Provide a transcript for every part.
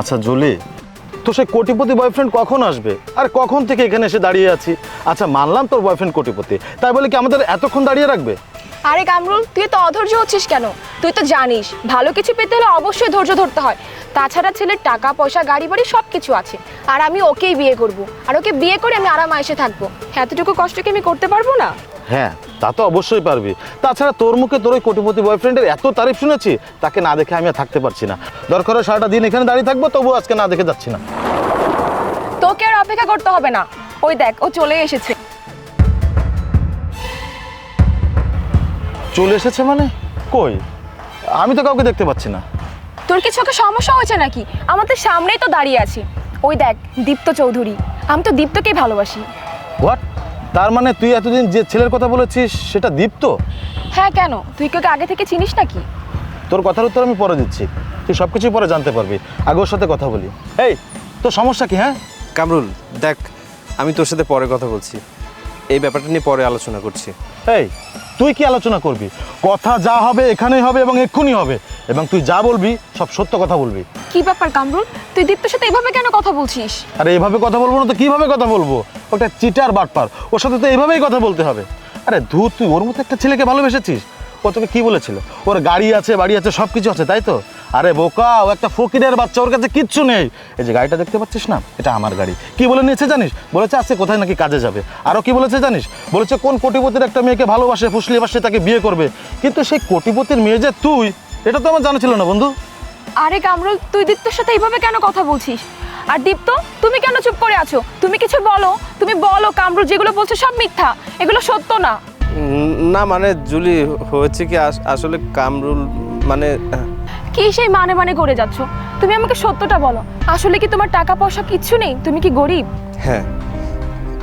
আচ্ছা জুলি, তো সে কোটিপতি বয়ফ্রেন্ড কখন আসবে? আর কখন থেকে এখানে এসে দাঁড়িয়ে আছি? আচ্ছা মানলাম তোর বয়ফ্রেন্ড কোটিপতি। তাই বলে কি আমাদের এতক্ষণ দাঁড়িয়ে রাখবে? আরে কামরুল, তুই তো অধৈর্য হচ্ছিস কেন? তুই তো জানিস, ভালো কিছু পেতে হলে অবশ্যই ধৈর্য ধরতে হয়। তাছাড়া ছেলের টাকা, পয়সা, গাড়ি, বাড়ি সব কিছু আছে। আর আমি ওকেই বিয়ে করব। আর ওকে বিয়ে করে আমি আরাম আয়েসে থাকব। এতটুকু কষ্ট কি আমি করতে পারব না? হ্যাঁ তা তো অবশ্যই পারবি। তাছাড়া তোর মুখে তোর ওই কোটিপতি বয়ফ্রেন্ডের এত তারিফ শুনেছি তাকে না দেখে আমি আর থাকতে পারছি না। দরকার সারাটা দিন এখানে দাঁড়িয়ে থাকব তবু আজকে না দেখে যাচ্ছি না। তোকে আর অপেক্ষা করতে হবে না। ওই দেখ ও চলে এসেছে। চলে এসেছে মানে? কই? আমি তো কাউকে দেখতে পাচ্ছি না। তোর কি চোখে সমস্যা হয়েছে নাকি? আমাদের সামনেই তো দাঁড়িয়ে আছি। ওই দেখ দীপ্ত চৌধুরী। আমি তো দীপ্তকেই ভালোবাসি। হোয়াট তার মানে তুই এতদিন যে ছেলের কথা বলেছিস সেটা দীপ্ত? হ্যাঁ কেন? তুই কি ওকে আগে থেকে চিনিস নাকি? তোর কথার উত্তর আমি পরে দিচ্ছি। তুই সব কিছুই পরে জানতে পারবি। আগে ওর সাথে কথা বলি। এই তোর সমস্যা কি হ্যাঁ? কামরুল দেখ আমি তোর সাথে পরে কথা বলছি। এই ব্যাপারটা নিয়ে পরে আলোচনা করছি। এই তুই কি আলোচনা করবি? কথা যা হবে এখানেই হবে এবং এক্ষুনি হবে। এবং তুই যা বলবি সব সত্য কথা বলবি। কি ব্যাপার কামরুল? তুই দীপ্তর সাথে এভাবে কেন কথা বলছিস? আরে এইভাবে কথা বলব না তো কীভাবে কথা বলব? ওটা চিটার বাটপার ওর সাথে তো এইভাবেই কথা বলতে হবে। আরে ধুর তুই ওর মতো একটা ছেলেকে ভালোবেসেছিস? ও তোকে কি বলেছিল? ওর গাড়ি আছে বাড়ি আছে সব কিছু আছে তাই তো? আরে বোকা ও একটা ফকিরের বাচ্চা ওর কাছে কিচ্ছু নেই। এই যে গাড়িটা দেখতে পাচ্ছিস না? এটা আমার গাড়ি। কি বলে নিয়েছে জানিস? বলেছে আজকে কোথায় নাকি কাজে যাবে। আরও কি বলেছে জানিস? বলেছে কোন কোটিপতির একটা মেয়েকে ভালোবাসে ফুসলিয়ে বাসে তাকে বিয়ে করবে। কিন্তু সেই কোটিপতির মেয়ে যে তুই এটা তো আমার জানা ছিল না বন্ধু। আরে কামরুল তুই দীপ্তর সাথে এইভাবে কেন কথা বলছিস? আর দীপ্ত তুমি কেন চুপ করে আছো? তুমি কিছু বলো তুমি বলো কামরুল যেগুলো বলছো সব মিথ্যা এগুলো সত্য না। না মানে জুলি হয়েছে কি আস- আসলে কামরুল মানে কি সেই মানে মানে করে যাচ্ছ? তুমি আমাকে সত্যটা বলো। আসলে কি তোমার টাকা পয়সা কিচ্ছু নেই? তুমি কি গরিব? হ্যাঁ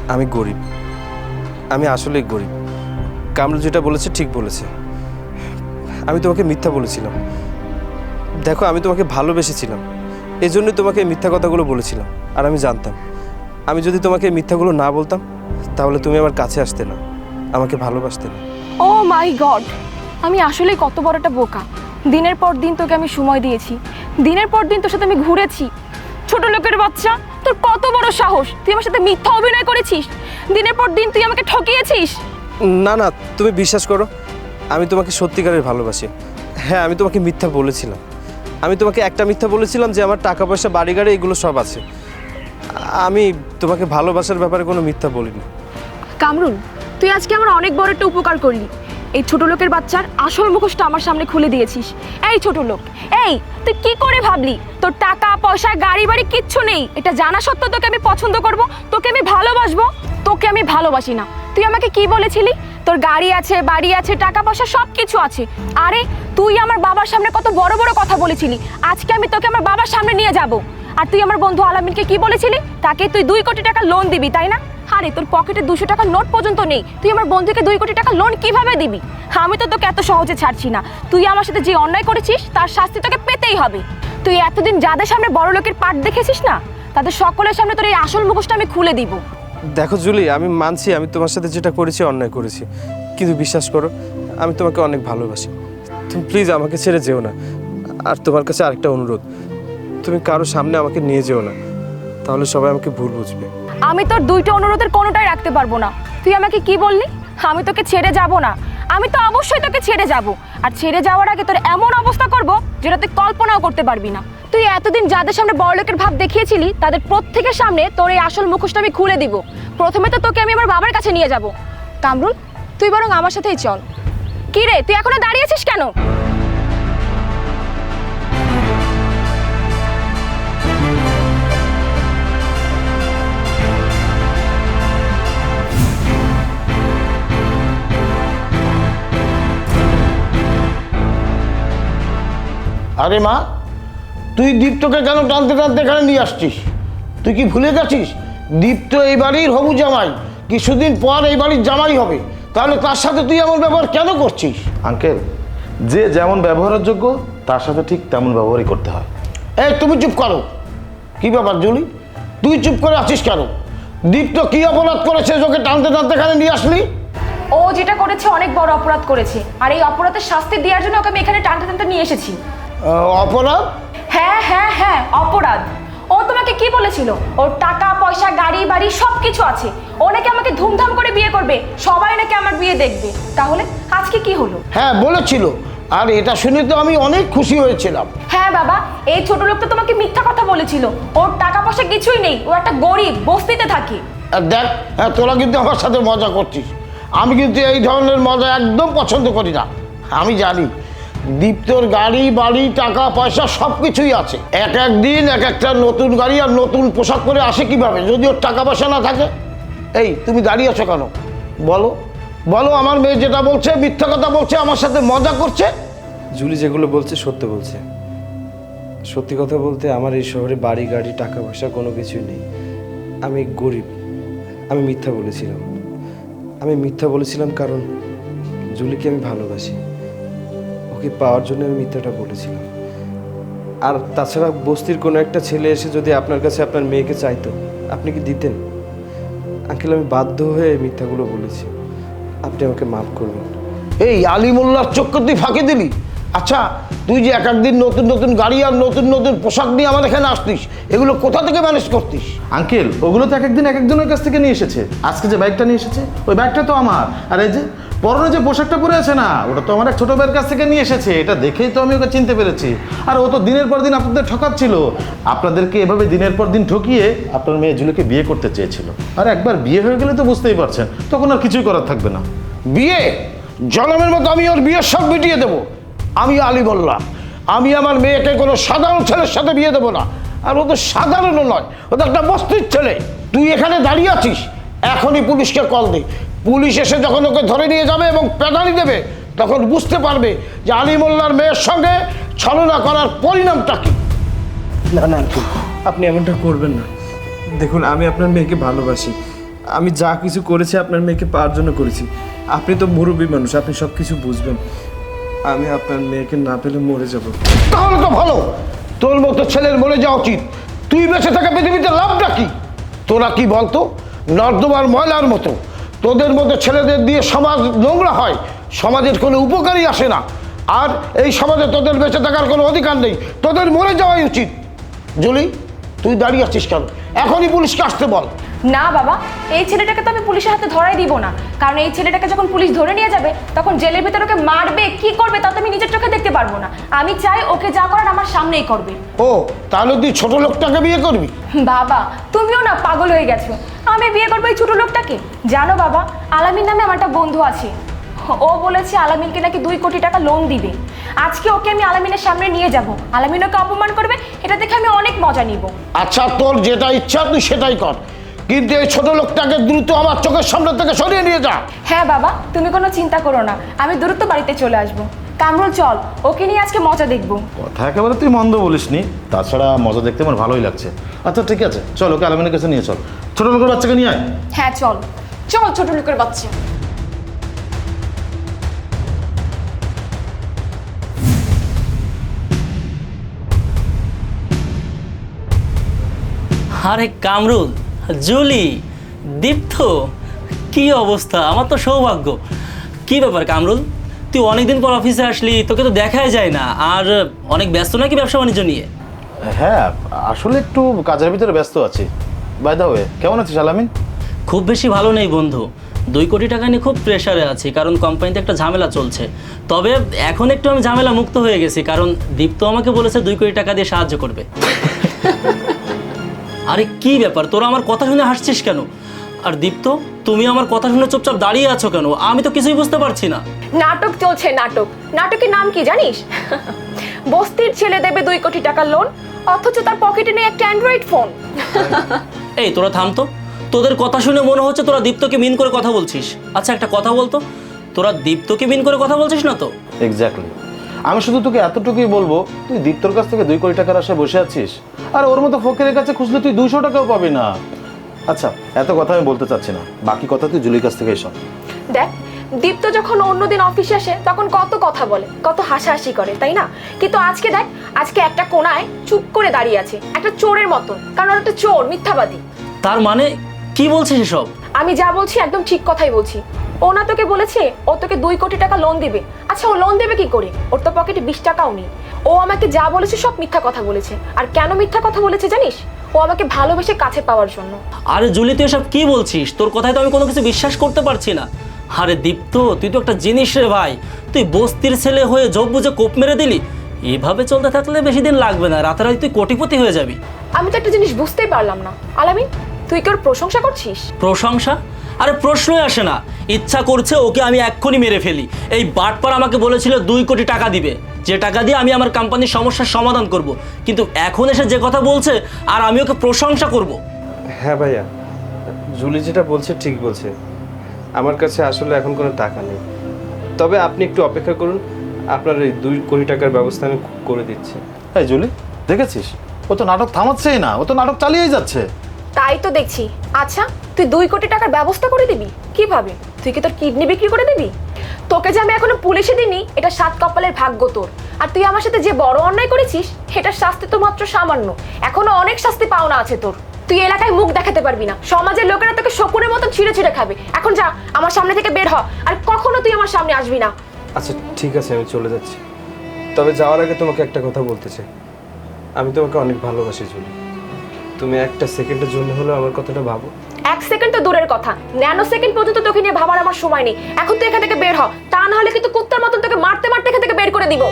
আমি গরিব। আমি আসলেই গরিব। কামরুল যেটা বলেছে ঠিক বলেছে। আমি তোমাকে মিথ্যা বলেছিলাম। দেখো আমি তোমাকে ভালোবেসেছিলাম। এই জন্যই তোমাকে মিথ্যা কথাগুলো বলেছিলাম আর আমি জানতাম। আমি যদি তোমাকে মিথ্যাগুলো না বলতাম তাহলে তুমি আমার কাছে আসতে না আমাকে ভালোবাসতে না। ও মাই গড আমি আসলে কত বড় একটা বোকা। দিনের পর দিন তোকে আমি সময় দিয়েছি। দিনের পর দিন তোর সাথে আমি ঘুরেছি। ছোট লোকের বাচ্চা তোর কত বড় সাহস। তুই আমার সাথে মিথ্যা অভিনয় করেছিস। দিনের পর দিন তুই আমাকে ঠকিয়েছিস। না না তুমি বিশ্বাস করো আমি তোমাকে সত্যিকারের ভালোবাসি। হ্যাঁ আমি তোমাকে মিথ্যা বলেছিলাম। আমি তোমাকে একটা মিথ্যা বলেছিলাম যে আমার টাকা পয়সা, বাড়ি গাড়ি, এগুলো সব আছে। আমি তোমাকে ভালোবাসার ব্যাপারে কোনো মিথ্যা বলিনি। কামরুল, তুই আজকে আমার অনেক বড় একটা উপকার করলি। এই ছোট লোকের বাচ্চার আসল মুখোশটা আমার সামনে খুলে দিয়েছিস। এই ছোট লোক, এই, তুই কি করে ভাবলি? তোর টাকা, পয়সা, গাড়ি, বাড়ি কিচ্ছু নেই। এটা জানা সত্ত্বেও তোকে আমি পছন্দ করব, তোকে আমি ভালোবাসবো। তোকে আমি ভালোবাসি না। তুই আমাকে কি বলেছিলি? তোর গাড়ি আছে, বাড়ি আছে, টাকা, পয়সা সব কিছু আছে। আরে, তুই আমার বাবার সামনে কত বড় বড় কথা বলেছিলি। আজকে আমি তোকে আমার বাবার সামনে নিয়ে যাব। আর তুই আমার বন্ধু আলামিনকে কি বলেছিলি? তাকে তুই দুই কোটি টাকা লোন দিবি, তাই না? আরে তোর পকেটে দুশো টাকা নোট পর্যন্ত নেই। তুই আমার বন্ধুকে দুই কোটি টাকা লোন কীভাবে দিবি? আমি তো তোকে এত সহজে ছাড়ছি না। তুই আমার সাথে যে অন্যায় করেছিস, তার শাস্তি তোকে পেতেই হবে। তুই এতদিন যাদের সামনে বড় লোকের পাট দেখেছিস না? তাদের সকলের সামনে তোর এই আসল মুখোশটা আমি খুলে দিব। দেখো জুলি, আমি মানছি, আমি তোমার সাথে যেটা করেছি, অন্যায় করেছি। কিন্তু বিশ্বাস করো, আমি তোমাকে অনেক ভালোবাসি। তুমি প্লিজ আমাকে ছেড়ে যেও না। আর তোমার কাছে আরেকটা অনুরোধ, তুমি কারও সামনে আমাকে নিয়ে যেও না। তাহলে সবাই আমাকে ভুল বুঝবে। আমি তোর দুইটা অনুরোধের কোনোটাই রাখতে পারব না। তুই আমাকে কি বললি? আমি তোকে ছেড়ে যাব না। আমি তো অবশ্যই তোকে ছেড়ে যাব। আর ছেড়ে যাওয়ার আগে তোর এমন অবস্থা করব যেটা তুই কল্পনাও করতে পারবি না। তুই এতদিন যাদের সামনে বড়লোকের ভাব দেখিয়েছিলি, তাদের প্রত্যেকের সামনে তোর এই আসল মুখোশটা আমি খুলে দিব। প্রথমে তো তোকে আমি আমার বাবার কাছে নিয়ে যাব। কামরুল, তুই বরং আমার সাথেই চল। কি রে, তুই এখনও দাঁড়িয়েছিস কেন? আরে মা তুই দীপ্তকে কেন টানতে টানতে এখানে নিয়ে আসছিস? তুই কি ভুলে গেছিস? দীপ্ত এই বাড়ির হবু জামাই কিছুদিন পর এই বাড়ির জামাই হবে। তাহলে তার সাথে তুই এমন ব্যবহার কেন করছিস? আঙ্কেল যে যেমন ব্যবহারের যোগ্য তার সাথে ঠিক তেমন ব্যবহারই করতে হয়। এই তুমি চুপ করো। কি ব্যাপার জুলি? তুই চুপ করে আছিস কেন? দীপ্ত কি অপরাধ করেছে যে ওকে টানতে টানতে এখানে নিয়ে আসলি? ও যেটা করেছে অনেক বড় অপরাধ করেছে। আর এই অপরাধের শাস্তি দেওয়ার জন্য ওকে আমি এখানে টানতে টানতে নিয়ে এসেছি। অপরাধ? হ্যাঁ হ্যাঁ হ্যাঁ অপরাধ। ও তোমাকে কি বলেছিল? ওর টাকা পয়সা গাড়ি বাড়ি সব কিছু আছে। ও নাকি আমাকে ধুমধাম করে বিয়ে করবে। সবাই নাকি আমার বিয়ে দেখবে। তাহলে আজকে কি হলো? হ্যাঁ বলেছিল। আর এটা শুনে তো আমি অনেক খুশি হয়েছিলাম। হ্যাঁ বাবা এই ছোট লোকটা তোমাকে মিথ্যা কথা বলেছিল। ওর টাকা পয়সা কিছুই নেই। ও একটা গরিব বস্তিতে থাকে। আর দেখ হ্যাঁ তোরা কিন্তু আমার সাথে মজা করছিস। আমি কিন্তু এই ধরনের মজা একদম পছন্দ করি না। আমি জানি দীপ্তর গাড়ি, বাড়ি, টাকা, পয়সা সব কিছুই আছে। এক এক দিন এক একটা নতুন গাড়ি আর নতুন পোশাক পরে আসে কীভাবে? যদি ওর টাকা পয়সা না থাকে? এই, তুমি দাঁড়িয়ে আছো কেন? বলো। বলো, আমার মেয়ে যেটা বলছে, মিথ্যা কথা বলছে, আমার সাথে মজা করছে? জুলি যেগুলো বলছে, সত্য বলছে। সত্যি কথা বলতে আমার এই শহরে বাড়ি, গাড়ি, টাকা পয়সা কোনো কিছুই নেই। আমি গরিব। আমি মিথ্যা বলেছিলাম। আমি মিথ্যা বলেছিলাম কারণ জুলিকে আমি ভালোবাসি। ওকে পাওয়ার জন্য আমি মিথ্যাটা বলেছিলাম। আর তাছাড়া বস্তির কোনো একটা ছেলে এসে যদি আপনার কাছে আপনার মেয়েকে চাইতো আপনি কি দিতেন? আঙ্কেল আমি বাধ্য হয়ে এই মিথ্যাগুলো বলেছি। আপনি আমাকে মাফ করবেন। এই আলী মোল্লার চোখকে তুই ফাঁকে দিলি? আচ্ছা তুই যে এক একদিন নতুন নতুন গাড়ি আর নতুন নতুন পোশাক নিয়ে আমার এখানে আসতিস এগুলো কোথা থেকে ম্যানেজ করতিস? আঙ্কেল ওগুলো তো এক একদিন এক একজনের কাছ থেকে নিয়ে এসেছে। আজকে যে বাইকটা নিয়ে এসেছে ওই বাইকটা তো আমার। আর এই যে পরনে যে পোশাকটা পরে আছে না, ওটা তো আমার এক ছোট ভাইয়ের কাছ থেকে নিয়ে এসেছে, এটা দেখেই তো আমি ওকে চিনতে পেরেছি। আর ও তো দিনের পর দিন আপনাদের ঠকাচ্ছিল। আপনাদেরকে এভাবে দিনের পর দিন ঠকিয়ে আপনার মেয়ে জুলিকে বিয়ে করতে চেয়েছিল। আর একবার বিয়ে হয়ে গেলে তো বুঝতেই পারছেন, তখন আর কিছুই করার থাকবে না। বিয়ে? জনমের মতো আমি ওর বিয়ের সব মিটিয়ে দেবো। আমি আলী মোল্লা আমি আমার মেয়েকে কোনো সাধারণ ছেলের সাথে বিয়ে দেবো না। আর ও তো সাধারণও নয়, ও তো একটা বস্তির ছেলে। তুই এখানে দাঁড়িয়ে আছিস, এখনই পুলিশকে কল দে। পুলিশ এসে যখন ওকে ধরে নিয়ে যাবে এবং পেদানি দেবে তখন বুঝতে পারবে যে আলী মোল্লার মেয়ের সঙ্গে ছলনা করার পরিণামটা কি। না না আঙ্কেল আপনি এমনটা করবেন না। দেখুন আমি আপনার মেয়েকে ভালোবাসি। আমি যা কিছু করেছি আপনার মেয়েকে পাওয়ার জন্য করেছি। আপনি তো মুরব্বী মানুষ আপনি সব কিছু বুঝবেন। আমি আপনার মেয়েকে না পেলে মরে যাব। তাহলে তো ভালো। তোর মতো ছেলের মরে যাওয়া উচিত। তুই বেঁচে থাকা পৃথিবীতে লাভটা কি? তোরা কি বলতো? নর্দমার ময়লার মতো। তোদের মতো ছেলেদের দিয়ে সমাজ নোংরা হয়, সমাজের কোনো উপকারই আসে না। আর এই সমাজে তোদের বেঁচে থাকার কোনো অধিকার নেই। তোদের মরে যাওয়াই উচিত। জুলি, তুই দাঁড়িয়ে আছিস কেন? এখনই পুলিশকে আসতে বল। না বাবা এই ছেলেটাকে তো আমি পুলিশের হাতে ধরাই দিব না। কারণ এই ছেলেটাকে যখন পুলিশ ধরে নিয়ে যাবে তখন জেলের ভিতরে ওকে মারবে কি করবে তা তো আমি নিজের চোখে দেখতে পারব না। আমি চাই ওকে যা করার আমার সামনেই করবে। ও তাহলে তুই ছোট লোকটাকে বিয়ে করবি? বাবা তুমিও না পাগল হয়ে গেছো। আমি বিয়ে করব এই ছোটো লোকটাকে। জানো বাবা আলামিন নামে আমার একটা বন্ধু আছে। ও বলেছে আলামিনকে নাকি দুই কোটি টাকা লোন দিবে। আজকে ওকে আমি আলামিনের সামনে নিয়ে যাব। আলামিন ওকে অপমান করবে এটা দেখে আমি অনেক মজা নিব। আচ্ছা তোর যেটা ইচ্ছা তুই সেটাই কর। কিন্তু এই ছোট লোকটাকে দ্রুত আমার চোখের সামনে থেকে সরিয়ে নিয়ে যা। হ্যাঁ বাবা তুমি কোনো চিন্তা করো না। আমি দ্রুত বাড়িতে চলে আসব। কামরুল চল ওকে নিয়ে আজকে মজা দেখব। কথা একেবারে তুই মন্দ বলিসনি। তাছাড়া মজা দেখতে আমার ভালোই লাগছে। আচ্ছা ঠিক আছে চল ওকে আলমিনের কাছে নিয়ে চল। ছোট লোকের বাচ্চাকে নিয়ে আয়। হ্যাঁ চল চল ছোট লোকের বাচ্চা। আরে কামরুল জুলি দীপ্ত কি অবস্থা? আমার তো সৌভাগ্য। কি ব্যাপার কামরুল? তুই অনেকদিন পর অফিসে আসলি তোকে তো দেখাই যায় না। আর অনেক ব্যস্ত নাকি ব্যবসা বাণিজ্য নিয়ে? হ্যাঁ আসলে একটু কাজের ভিতরে ব্যস্ত আছি। বাই দা ওয়ে কেমন আছিস আলামিন? খুব বেশি ভালো নেই বন্ধু। দুই কোটি টাকা নিয়ে খুব প্রেশারে আছি কারণ কোম্পানিতে একটা ঝামেলা চলছে। তবে এখন একটু আমি ঝামেলা মুক্ত হয়ে গেছি কারণ দীপ্ত আমাকে বলেছে দুই কোটি টাকা দিয়ে সাহায্য করবে। আরে কি ব্যাপার? তোরা আমার কথা শুনে হাসছিস কেন? আর দীপ্ত তুমি আমার কথা শুনে চুপচাপ দাঁড়িয়ে আছো কেন? আমি তো কিছুই বুঝতে পারছি না। নাটক চলছে নাটক। নাটকের নাম কি জানিস? বস্তির ছেলে দেবে দুই কোটি টাকা লোন অথচ তার পকেটে নেই একটা অ্যান্ড্রয়েড ফোন এই তোরা থাম তো। তোদের কথা শুনে মনে হচ্ছে তোরা দীপ্তকে মিন করে কথা বলছিস। আচ্ছা একটা কথা বলতো? তোরা দীপ্তকে মিন করে কথা বলছিস না তো? এক্স্যাক্টলি আমি শুধু তোকে এতটুকুই বলব তুই দীপ্তর কাছ থেকে দুই কোটি টাকার আশায় বসে আছিস। আর ওর মতো ফকিরের কাছে খুঁজলে তুই দুশো টাকাও পাবি না। আচ্ছা এত কথা আমি বলতে চাচ্ছি না। বাকি কথা তুই জুলির কাছ থেকে শোন। দেখ দীপ্ত যখন অন্যদিন অফিসে আসে তখন কত কথা বলে কত হাসাহাসি করে তাই না? কিন্তু আজকে দেখ আজকে একটা কোনায় চুপ করে দাঁড়িয়ে আছে একটা চোরের মতন কারণ ওর একটা চোর মিথ্যাবাদী। তার মানে কি বলছিস এসব? আমি যা বলছি একদম ঠিক কথাই বলছি। ও না তোকে বলেছে ও তোকে দুই কোটি টাকা লোন দিবে। আচ্ছা ও লোন দেবে কি করে? ওর তো পকেটে বিশ টাকাও নেই। ও আমাকে যা বলেছে সব মিথ্যা কথা বলেছে। আর কেন মিথ্যা কথা বলেছে জানিস? ও আমাকে ভালোবেসে কাছে পাওয়ার জন্য। আরে জুলি তুই এসব কি বলছিস? তোর কথায় তো আমি কোনো কিছু বিশ্বাস করতে পারছি না। আরে দীপ্ত তুই তো একটা জিনিস রে ভাই। তুই বস্তির ছেলে হয়ে যোগ বুঝে কোপ মেরে দিলি। এভাবে চলতে থাকলে বেশি দিন লাগবে না রাতারাতি তুই কোটিপতি হয়ে যাবি। আমি তো একটা জিনিস বুঝতেই পারলাম না। আলামিন তুই কি ওর প্রশংসা করছিস? প্রশংসা? আরে প্রশ্নই আসে না। ইচ্ছা করছে ওকে আমি এক্ষুনি মেরে ফেলি। এই বাটপার আমাকে বলেছিল দুই কোটি টাকা দিবে। যে টাকা দিয়ে আমি আমার কোম্পানির সমস্যার সমাধান করব। কিন্তু এখন এসে যে কথা বলছে আর আমি ওকে প্রশংসা করব। হ্যাঁ ভাইয়া জুলি যেটা বলছে ঠিক বলছে। আমার কাছে আসলে এখন কোনো টাকা নেই। তবে আপনি একটু অপেক্ষা করুন আপনার এই দুই কোটি টাকার ব্যবস্থা আমি করে দিচ্ছি। এই জুলি দেখেছিস? ও তো নাটক থামাচ্ছেই না ও তো নাটক চালিয়েই যাচ্ছে। তাই তো দেখছি। আচ্ছা তুই দুই কোটি টাকার ব্যবস্থা করে দিবি? কীভাবে? তুই কি তোর কিডনি বিক্রি করে দিবি? তোকে যে আমি এখনও পুলিশে দিইনি, এটা সাত কপালের ভাগ্য তোর। আর তুই আমার সাথে যে বড় অন্যায় করেছিস সেটার শাস্তি তো মাত্র সামান্য। এখনও অনেক শাস্তি পাওনা আছে তোর। তুই এলাকায় মুখ দেখাতে পারবি না। সমাজের লোকেরা তোকে শকুনের মতো ছিঁড়ে ছিঁড়ে খাবে। এখন যা, আমার সামনে থেকে বের হ। আর কখনো তুই আমার সামনে আসবি না। আচ্ছা ঠিক আছে, আমি চলে যাচ্ছি। তবে যাওয়ার আগে তোমাকে একটা কথা বলতে চাই। আমি তোমাকে অনেক ভালোবাসি জুলি তুমি একটা সেকেন্ডের জন্য হলেও আমার কথাটা ভাবো। এক সেকেন্ড তো দূরের কথা। ন্যানো সেকেন্ড পর্যন্ত তোকে নিয়ে ভাবার আমার সময় নেই। এখন তুই এখান থেকে বের হ। তা না হলে কিন্তু কুত্তার মতন তোকে মারতে মারতে এখান থেকে বের করে দিব।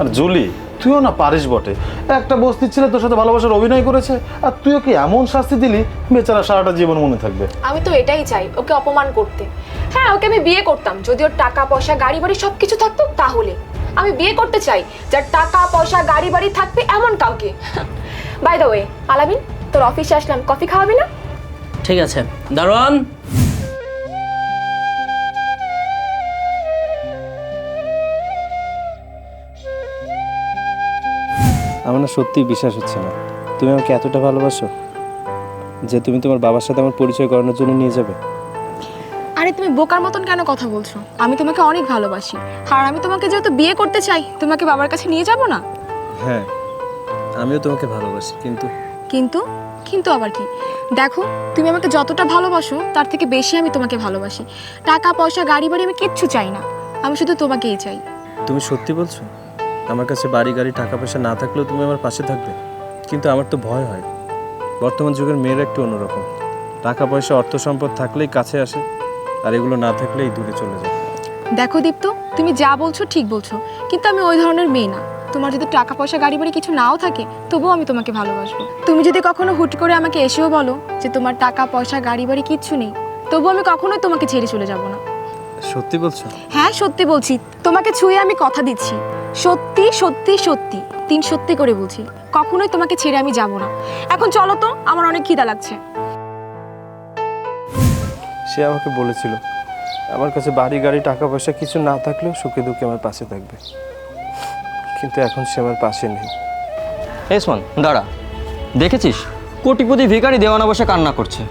আর জুলি তুইও না পারিস বটে। একটা বস্তির ছেলে তোর সাথে ভালোবাসার অভিনয় করেছে আর তুইও কি এমন শাস্তি দিলি? বেচারা সারাটা জীবন মনে থাকবে। আমি তো এটাই চাই ওকে অপমান করতে। হ্যাঁ ওকে আমি বিয়ে করতাম। যদি ওর টাকা পয়সা গাড়ি বাড়ি সব কিছু থাকতো তাহলে। আমি বিয়ে করতে চাই যার টাকা পয়সা গাড়ি বাড়ি থাকবে এমন কাউকে। বাই দ্য ওয়ে আলামিন তোর অফিসে আসলাম কফি খাওয়াবি না? ঠিক আছে। দারোয়ান? আমার না সত্যিই বিশ্বাস হচ্ছে না। তুমি আমাকে এতটা ভালোবাসো যে তুমি তোমার বাবার সাথে আমার পরিচয় করানোর জন্য নিয়ে যাবে। আরে তুমি বোকার মতন কেন কথা বলছো? আমি তোমাকে অনেক ভালোবাসি। আর আমি তোমাকে যেহেতু বিয়ে করতে চাই তোমাকে বাবার কাছে নিয়ে যাব না? হ্যাঁ আমিও তোমাকে ভালোবাসি কিন্তু কিন্তু? কিন্তু আবার কি? দেখো তুমি আমাকে যতটা ভালোবাসো তার থেকে বেশি আমি তোমাকে ভালোবাসি। টাকা পয়সা গাড়ি বাড়ি আমি কিচ্ছু চাই না। আমি শুধু তোমাকেই চাই। তুমি সত্যি বলছো? আমার কাছে বাড়ি গাড়ি টাকা পয়সা না থাকলেও তুমি আমার পাশে থাকবে। কিন্তু আমার তো ভয় হয়। বর্তমান যুগের মেয়েরা একটু অন্যরকম। টাকা পয়সা অর্থ সম্পদ থাকলেই কাছে আসে। আর এগুলো না থাকলেই দূরে চলে যায় দেখো দীপ্ত তুমি যা বলছো ঠিক বলছো কিন্তু আমি ওই ধরনের মেয়ে না। তোমার যদি টাকা পয়সা গাড়ি বাড়ি কিছু নাও থাকে তবুও আমি তোমাকে ভালোবাসবো। তুমি যদি কখনো হুট করে আমাকে এসেও বলো যে তোমার টাকা পয়সা গাড়ি বাড়ি কিচ্ছু নেই তবুও আমি কখনোই তোমাকে ছেড়ে চলে যাব না। সত্যি বলছো? হ্যাঁ সত্যি বলছি। তোমাকে ছুঁয়ে আমি কথা দিচ্ছি। সত্যি সত্যি সত্যি তিন সত্যি করে বলছি। কখনোই তোমাকে ছেড়ে আমি যাব না। এখন চলো তো আমার অনেক খিদা লাগছে। সে আমাকে বলেছিল আমার কাছে বাড়ি গাড়ি টাকা পয়সা কিছু না থাকলেও সুখে দুঃখে আমার পাশে থাকবে। কিন্তু এখন সে আমার পাশে নেই। এসমান দাঁড়া। দেখেছিস? কোটিপতি ভিখারি দেওয়ানা বসে কান্না করছে।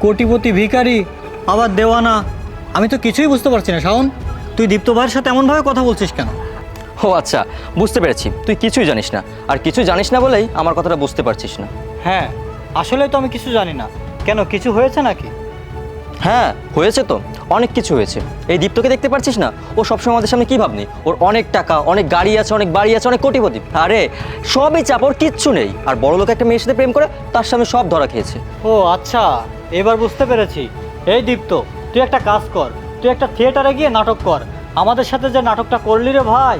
কোটিপতি ভিখারি আবার দেওয়ানা? আমি তো কিছুই বুঝতে পারছি না শাওন। তুই দীপ্ত ভাইয়ের সাথে এমনভাবে কথা বলছিস কেন? ও আচ্ছা বুঝতে পেরেছি। তুই কিছুই জানিস না। আর কিছু জানিস না বলেই আমার কথাটা বুঝতে পারছিস না। হ্যাঁ আসলে তো আমি কিছু জানি না। কেন কিছু হয়েছে নাকি? হ্যাঁ হয়েছে তো। অনেক কিছু হয়েছে। এই দীপ্তকে দেখতে পারছিস না? ও সবসময় আমাদের সামনে কি ভাবনি? ওর অনেক টাকা অনেক গাড়ি আছে অনেক বাড়ি আছে অনেক কোটিপতি। আরে সবই চাপ ওর কিচ্ছু নেই। আর বড় লোক একটা মেয়ের সাথে প্রেম করে তার সামনে সব ধরা খেয়েছে। ও আচ্ছা। এবার বুঝতে পেরেছি। এই দীপ্ত তুই একটা কাজ কর। তুই একটা থিয়েটারে গিয়ে নাটক কর। আমাদের সাথে যে নাটকটা করলি রে ভাই।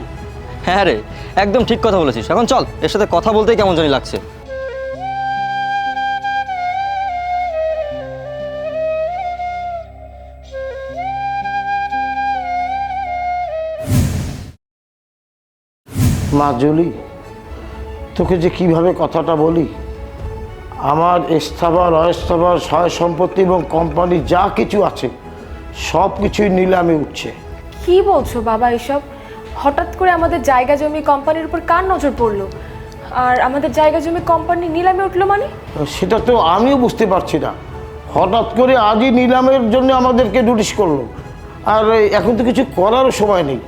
হ্যাঁ রে একদম ঠিক কথা বলেছিস। এখন চল এর সাথে কথা বলতেই কেমন জানি লাগছে। মা জুলি তোকে যে কীভাবে কথাটা বলি? আমার স্থাবর অস্থাবর সয় সম্পত্তি এবং কোম্পানি যা কিছু আছে সব কিছুই নিলামে উঠছে। কি বলছো বাবা এসব? হঠাৎ করে আমাদের জায়গা জমি কোম্পানির উপর কার নজর পড়ল? আর আমাদের জায়গা জমি কোম্পানি নিলামে উঠল মানে? সেটা তো আমিও বুঝতে পারছি না। হঠাৎ করে আজই নিলামের জন্য আমাদেরকে নোটিশ করল। আর এখন তো কিছু করারও সময় নেই।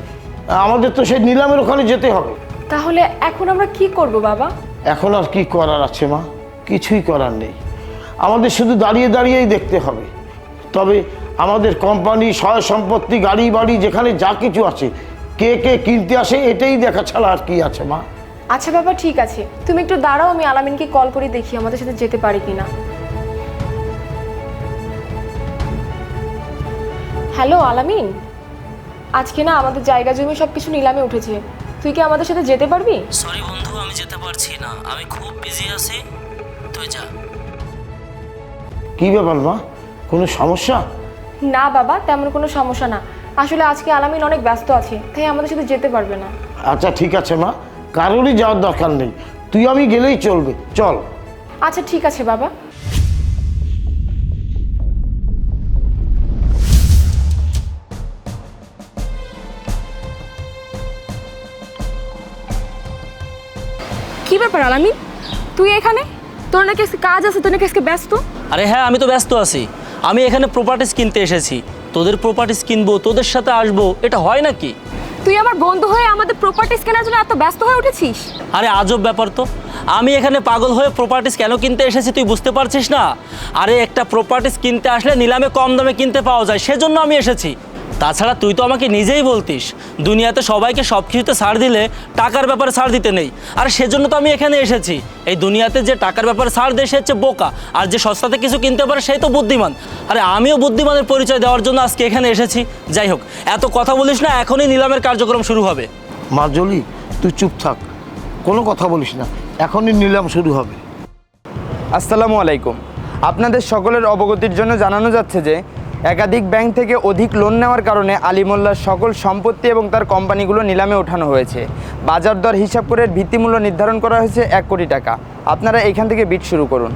আমাদের তো সেই নিলামের ওখানে যেতে হবে। তাহলে এখন আমরা কি করব বাবা? এখন আর কি করার আছে মা? কিছুই করার নেই। আমাদের শুধু দাঁড়িয়ে দাঁড়িয়েই দেখতে হবে। তবে আমাদের কোম্পানি সয় সম্পত্তি গাড়ি বাড়ি যেখানে যা কিছু আছে কে কে কিনতে আসে এটাই দেখা ছাড়া আর কি আছে মা? আচ্ছা বাবা ঠিক আছে। তুমি একটু দাঁড়াও আমি আলামিনকে কল করে দেখি আমাদের সাথে যেতে পারে কিনা। হ্যালো আলামিন? আজকে না আমাদের জায়গা জমি সব কিছু নিলামে উঠেছে। তুই কি আমাদের সাথে যেতে পারবি? সরি বন্ধু আমি যেতে পারছি না। আমি খুব বিজি আছি। তুই যা। কি ব্যাপার মা? কোনো সমস্যা? না বাবা তেমন কোনো সমস্যা না। আসলে আজকে আলামিন অনেক ব্যস্ত আছে তাই আমাদের সাথে যেতে পারবে না। আচ্ছা ঠিক আছে মা। কারোরই যাওয়ার দরকার নেই। তুই আমি গেলেই চলবে। চল। আচ্ছা ঠিক আছে বাবা। কি ব্যাপার আলামিন? তুই এখানে? তোর নাকি আজকে কাজ আছে তোর নাকি আজকে ব্যস্ত? আরে হ্যাঁ আমি তো ব্যস্ত আছি। আমি এখানে প্রপার্টিস কিনতে এসেছি। তোদের প্রপার্টিস কিনবো তোদের সাথে আসব এটা হয় নাকি? তুই আমার বন্ধু হয়ে আমাদের প্রপার্টিস কেনার জন্য এত ব্যস্ত হয়ে উঠেছিস? আরে আজব ব্যাপার তো। আমি এখানে পাগল হয়ে প্রপার্টিস কেন কিনতে এসেছি তুই বুঝতে পারছিস না? আরে একটা প্রপার্টিস কিনতে আসলে নিলামে কম দামে কিনতে পাওয়া যায় সেজন্য আমি এসেছি। তাছাড়া তুই তো আমাকে নিজেই বলতিস দুনিয়াতে সবাইকে সব কিছুতে ছাড় দিলে টাকার ব্যাপারে ছাড় দিতে নেই। আর সেজন্য তো আমি এখানে এসেছি। এই দুনিয়াতে যে টাকার ব্যাপারে ছাড় দেয় সে হচ্ছে বোকা আর যে সস্তাতে কিছু কিনতে পারে সেই তো বুদ্ধিমান। আরে আমিও বুদ্ধিমানের পরিচয় দেওয়ার জন্য আজকে এখানে এসেছি। যাই হোক এত কথা বলিস না এখনই নিলামের কার্যক্রম শুরু হবে। মা জলি তুই চুপ থাক। কোনো কথা বলিস না এখনই নিলাম শুরু হবে। আসসালামু আলাইকুম। আপনাদের সকলের অবগতির জন্য জানানো যাচ্ছে যে একাধিক ব্যাংক থেকে অধিক লোন নেওয়ার কারণে আলিমোল্লার সকল সম্পত্তি এবং তার কোম্পানিগুলো নিলামে ওঠানো হয়েছে বাজার দর হিসাব করে ভিত্তিমূল্য নির্ধারণ করা হয়েছে এক কোটি টাকা আপনারা এখান থেকে বিট শুরু করুন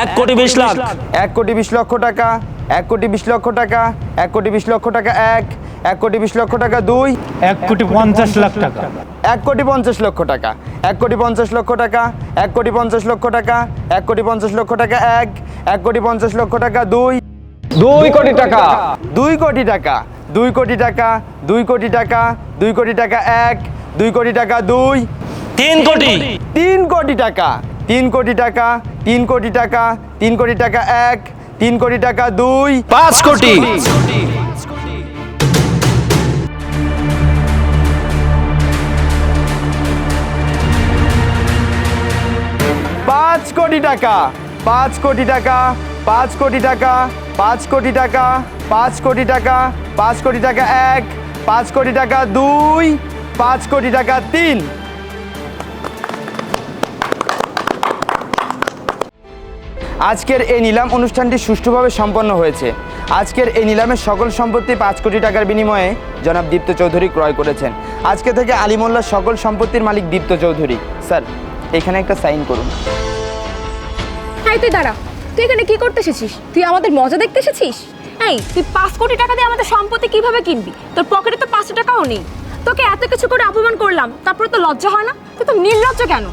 এক কোটি বিশ লাখ এক কোটি বিশ লক্ষ টাকা এক কোটি বিশ লক্ষ টাকা এক কোটি বিশ লক্ষ টাকা এক এক কোটি বিশ লক্ষ টাকা দুই এক কোটি পঞ্চাশ লাখ টাকা এক কোটি পঞ্চাশ লক্ষ টাকা এক কোটি পঞ্চাশ লক্ষ টাকা এক কোটি পঞ্চাশ লক্ষ টাকা এক কোটি পঞ্চাশ লক্ষ টাকা এক এক কোটি পঞ্চাশ লক্ষ টাকা দুই দুই কোটি টাকা। দুই কোটি টাকা দুই কোটি টাকা দুই কোটি টাকা দুই কোটি টাকা এক দুই কোটি টাকা দুই। তিন কোটি। তিন কোটি টাকা তিন কোটি টাকা তিন কোটি টাকা তিন কোটি টাকা এক তিন কোটি টাকা দুই। পাঁচ কোটি। পাঁচ কোটি টাকা পাঁচ কোটি টাকা পাঁচ কোটি টাকা পাঁচ কোটি টাকা, পাঁচ কোটি টাকা, পাঁচ কোটি টাকা এক, পাঁচ কোটি টাকা দুই, পাঁচ কোটি টাকা তিন। আজকের এই নিলাম অনুষ্ঠানটি সুষ্ঠুভাবে সম্পন্ন হয়েছে। আজকের এই নিলামের সকল সম্পত্তি পাঁচ কোটি টাকার বিনিময়ে জনাব দীপ্ত চৌধুরী ক্রয় করেছেন। আজকে থেকে আলিমোল্লার সকল সম্পত্তির মালিক দীপ্ত চৌধুরী। স্যার, এখানে একটা সাইন করুন। তুই দাঁড়া। তুই এখানে কি করতে এসেছিস? তুই আমাদের মজা দেখতে এসেছিস? এই তুই পাঁচ কোটি টাকা দিয়ে আমাদের সম্পত্তি কীভাবে কিনবি? তোর পকেটে তো পাঁচশো টাকাও নেই। তোকে এত কিছু করে অপমান করলাম তারপরে তো লজ্জা হয় না? তুই তো নির্লজ্জ কেন?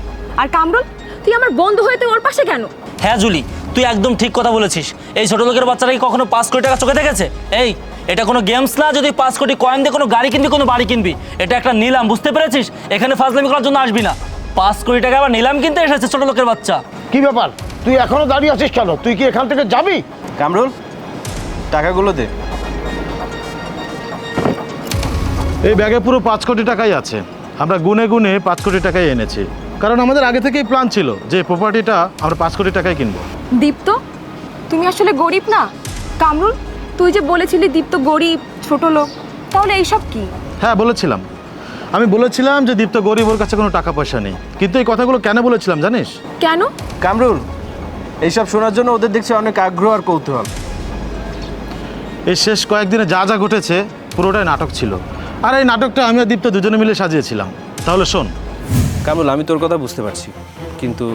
আর কামরুল তুই আমার বন্ধু হয়ে তুই ওর পাশে কেন? হ্যাঁ জুলি তুই একদম ঠিক কথা বলেছিস। এই ছোট লোকের বাচ্চারা কি কখনো পাঁচ কোটি টাকা চোখে দেখেছে? এই এটা কোনো গেমস না যদি পাঁচ কোটি কয়েন দিয়ে কোনো গাড়ি কিনবি কোনো বাড়ি কিনবি। এটা একটা নিলাম বুঝতে পেরেছিস? এখানে ফাজলামি করার জন্য আসবি না। পাঁচ কোটি টাকা আবার নিলাম কিনতে এসেছে ছোট লোকের বাচ্চা। কি ব্যাপার? তুই এখনও দাঁড়িয়ে আছিস কেন? তুই কি এখান থেকে যাবি? কামরুল টাকাগুলো দে। এই ব্যাগে পুরো পাঁচ কোটি টাকাই আছে। আমরা গুনে গুনে পাঁচ কোটি টাকাই এনেছি। কারণ আমাদের আগে থেকেই প্ল্যান ছিল যে প্রপার্টিটা আমরা পাঁচ কোটি টাকায় কিনবো। দীপ্ত তুমি আসলে গরিব না? কামরুল তুই যে বলেছিলি দীপ্ত গরিব ছোট লোক তাহলে এইসব কি? হ্যাঁ বলেছিলাম। আমি বলেছিলাম যে দীপ্ত গরিব ওর কাছে কোনো টাকা পয়সা নেই। কিন্তু এই কথাগুলো কেন বলেছিলাম জানিস? কেন? কামরুল এইসব শোনার জন্য ওদের দেখছি অনেক আগ্রহ আর কৌতূহল। এই শেষ কয়েকদিনে যা যা ঘটেছে পুরোটাই নাটক ছিল। আর এই নাটকটা আমি আর দীপ্ত দুজনে মিলে সাজিয়েছিলাম। তাহলে শোন। কামরুল আমি তোর কথা বুঝতে পারছি। কিন্তু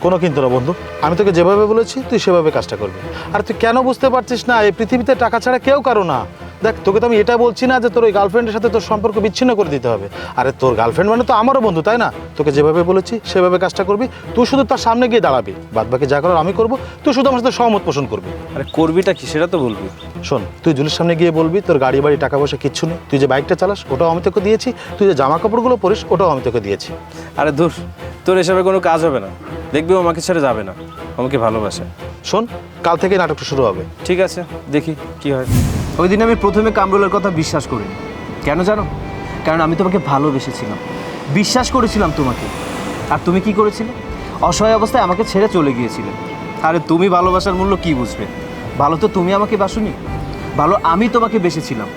কোনো কিন্তু না বন্ধু। আমি তোকে যেভাবে বলেছি তুই সেভাবে কাজটা করবি। আর তুই কেন বুঝতে পারছিস না? এই পৃথিবীতে টাকা ছাড়া কেউ কারও না। দেখ তোকে তো আমি এটা বলছি না যে তোর ওই গার্লফ্রেন্ডের সাথে তোর সম্পর্ক বিচ্ছিন্ন করে দিতে হবে। আরে তোর গার্লফ্রেন্ড মানে তো আমারও বন্ধু তাই না? তোকে যেভাবে বলেছি সেভাবে কাজটা করবি। তুই শুধু তার সামনে গিয়ে দাঁড়াবি। বাদ বাকি যা করার আমি করব। তুই শুধু আমার সাথে সহমত পোষণ করবি। আরে করবিটা কি সেটা তো বলবি। শোন তুই জুলির সামনে গিয়ে বলবি তোর গাড়ি বাড়ি টাকা পয়সা কিচ্ছু নেই। তুই যে বাইকটা চালাস ওটাও আমি তোকে দিয়েছি। তুই যে জামা কাপড়গুলো পরিস ওটাও আমি তোকে দিয়েছি। আরে ধুর তোর এসবে কোনো কাজ হবে না। দেখবি আমাকে ছেড়ে যাবে না। আমাকে ভালোবাসে। শোন কাল থেকে নাটকটা শুরু হবে। ঠিক আছে দেখি কি হয়। ওই দিন আমি প্রথমে কামরুলের কথা বিশ্বাস করিনি। কেন জানো? কারণ আমি তোমাকে ভালোবেসেছিলাম। বিশ্বাস করেছিলাম তোমাকে। আর তুমি কি করেছিলে? অসহায় অবস্থায় আমাকে ছেড়ে চলে গিয়েছিলে। আরে তুমি ভালোবাসার মূল্য কি বুঝবে? ভালো তো তুমি আমাকে বাসুনি। ভালো আমি তোমাকে বেসেছিলাম।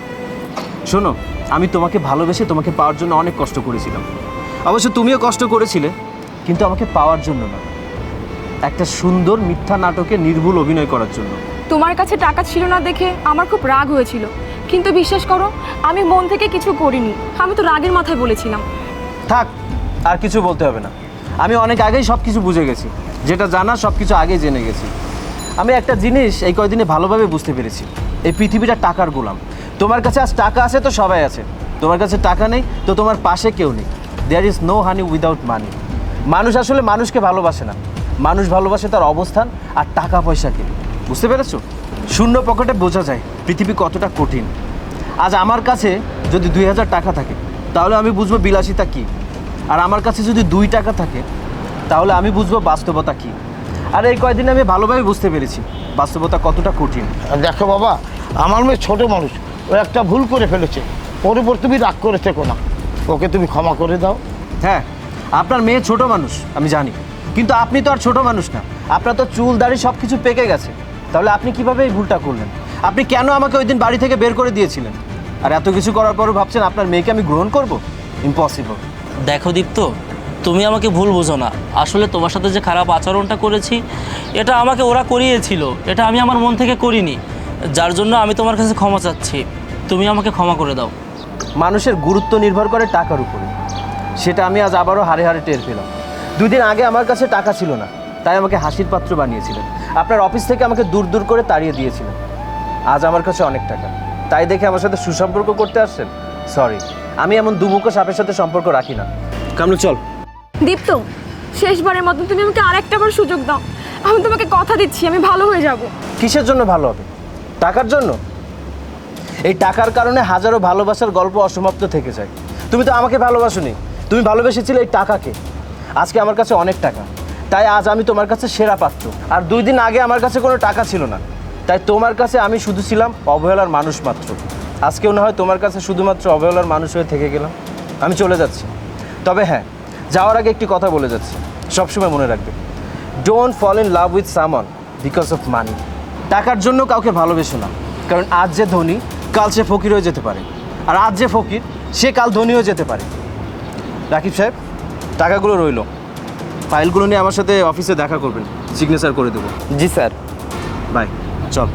শোনো, আমি তোমাকে ভালোবেসে তোমাকে পাওয়ার জন্য অনেক কষ্ট করেছিলাম। অবশ্য তুমিও কষ্ট করেছিলে, কিন্তু আমাকে পাওয়ার জন্য না। একটা সুন্দর মিথ্যা নাটকে নির্ভুল অভিনয় করার জন্য। তোমার কাছে টাকা ছিল না দেখে আমার খুব রাগ হয়েছিল। কিন্তু বিশ্বাস করো, আমি মন থেকে কিছু করিনি। আমি তো রাগের মাথায় বলেছিলাম। থাক, আর কিছু বলতে হবে না। আমি অনেক আগেই সব কিছু বুঝে গেছি। যেটা জানা সব কিছু আগেই জেনে গেছি। আমি একটা জিনিস এই কয়দিনে ভালোভাবে বুঝতে পেরেছি। এই পৃথিবীটা টাকার গোলাম। তোমার কাছে আজ টাকা আছে তো সবাই আছে। তোমার কাছে টাকা নেই তো তোমার পাশে কেউ নেই। There is no honey without money মানুষ আসলে মানুষকে ভালোবাসে না। মানুষ ভালোবাসে তার অবস্থান আর টাকা পয়সাকে বুঝতে পেরেছ? শূন্য পকেটে বোঝা যায় পৃথিবী কতটা কঠিন। আজ আমার কাছে যদি দুই হাজার টাকা থাকে তাহলে আমি বুঝব বিলাসিতা কী। আর আমার কাছে যদি দুই টাকা থাকে তাহলে আমি বুঝব বাস্তবতা কী। আর এই কয়দিন আমি ভালোভাবে বুঝতে পেরেছি বাস্তবতা কতটা কঠিন। আর দেখো বাবা আমার মেয়ে ছোট মানুষ ও একটা ভুল করে ফেলেছে। ওর উপর তুমি রাগ করে থেকো না। ওকে তুমি ক্ষমা করে দাও। হ্যাঁ আপনার মেয়ে ছোট মানুষ আমি জানি। কিন্তু আপনি তো আর ছোট মানুষ না। আপনার তো চুল দাড়ি সব কিছু পেকে গেছে। তাহলে আপনি কীভাবে এই ভুলটা করলেন? আপনি কেন আমাকে ওই দিন বাড়ি থেকে বের করে দিয়েছিলেন? আর এত কিছু করার পরও ভাবছেন আপনার মেয়েকে আমি গ্রহণ করব? ইম্পসিবল দেখো দীপ্ত তুমি আমাকে ভুল বোঝো না। আসলে তোমার সাথে যে খারাপ আচরণটা করেছি এটা আমাকে ওরা করিয়েছিল। এটা আমি আমার মন থেকে করিনি। যার জন্য আমি তোমার কাছে ক্ষমা চাচ্ছি। তুমি আমাকে ক্ষমা করে দাও। মানুষের গুরুত্ব নির্ভর করে টাকার উপরে। সেটা আমি আজ আবারও হারে হারে টের পেলাম। দুদিন আগে আমার কাছে টাকা ছিল না তাই আমাকে হাসির পাত্র বানিয়েছিলেন। আপনার অফিস থেকে আমাকে দূর দূর করে তাড়িয়ে দিয়েছিলেন আজ আমার কাছে অনেক টাকা। তাই দেখে আমার সাথে সুসম্পর্ক করতে আসছেন? সরি আমি এমন দুমুখো সাপের সাথে সম্পর্ক রাখি না। কামলু চল। দীপ্ত শেষবারের মতন তুমি আমাকে আরেকটা বার সুযোগ দাও। আমি তোমাকে কথা দিচ্ছি আমি ভালো হয়ে যাব। কিসের জন্য ভালো হবে? টাকার জন্য? এই টাকার কারণে হাজারো ভালোবাসার গল্প অসমাপ্ত থেকে যায়। তুমি তো আমাকে ভালোবাসোনি। তুমি ভালোবেসেছিলে এই টাকাকে। আজকে আমার কাছে অনেক টাকা। তাই আজ আমি তোমার কাছে সেরা পাত্র। আর দুই দিন আগে আমার কাছে কোনো টাকা ছিল না। তাই তোমার কাছে আমি শুধু ছিলাম অবহেলার মানুষ মাত্র। আজকেও না হয় তোমার কাছে শুধুমাত্র অবহেলার মানুষ হয়ে থেকে গেলাম। আমি চলে যাচ্ছি। তবে হ্যাঁ যাওয়ার আগে একটি কথা বলে যাচ্ছি। সবসময় মনে রাখবে। Don't fall in love with someone because of money টাকার জন্য কাউকে ভালোবেসো না। কারণ আজ যে ধনী, কাল সে ফকির হয়ে যেতে পারে। আর আজ যে ফকির, সে কাল ধনী হয়ে যেতে পারে। রাকিব সাহেব, টাকাগুলো রইল। ফাইলগুলো নিয়ে আমার সাথে অফিসে দেখা করবেন। সিগনেচার করে দেবো। জি স্যার। বাই চল।